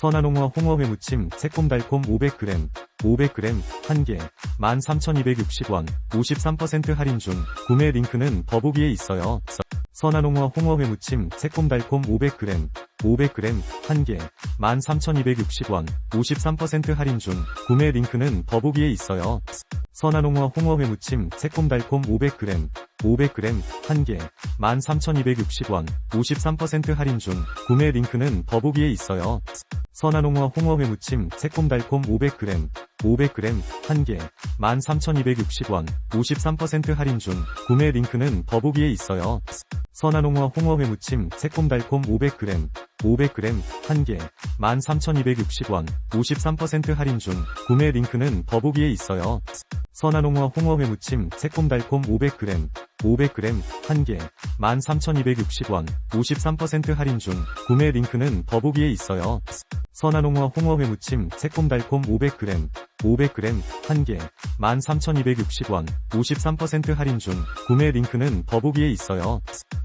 선화농어 홍어회무침 새콤달콤 500g, 500g, 1개, 13,260원, 53% 할인 중, 구매 링크는 더보기에 있어요. 서- 선화농어 홍어회 무침 새콤달콤 500g, 500g, 1개, 13,260원, 53% 할인 중, 구매 링크는 더보기에 있어요. 선화농어 홍어회 무침 새콤달콤 500g, 500g, 1개, 13,260원, 53% 할인 중, 구매 링크는 더보기에 있어요. 선화농어 홍어회 무침 새콤달콤 500g, 500g, 1개, 13,260원, 53% 할인 중, 구매 링크는 더보기에 있어요. 선화농어 홍어회 무침 새콤달콤 500g, 500g, 1개, 13,260원, 53% 할인 중, 구매 링크는 더보기에 있어요. 선화농어 홍어회 무침 새콤달콤 500g, 500g, 1개, 13,260원, 53% 할인 중, 구매 링크는 더보기에 있어요. 선화농어 홍어회 무침 새콤달콤 500g, 500g, 1개, 13,260원, 53% 할인 중, 구매 링크는 더보기에 있어요.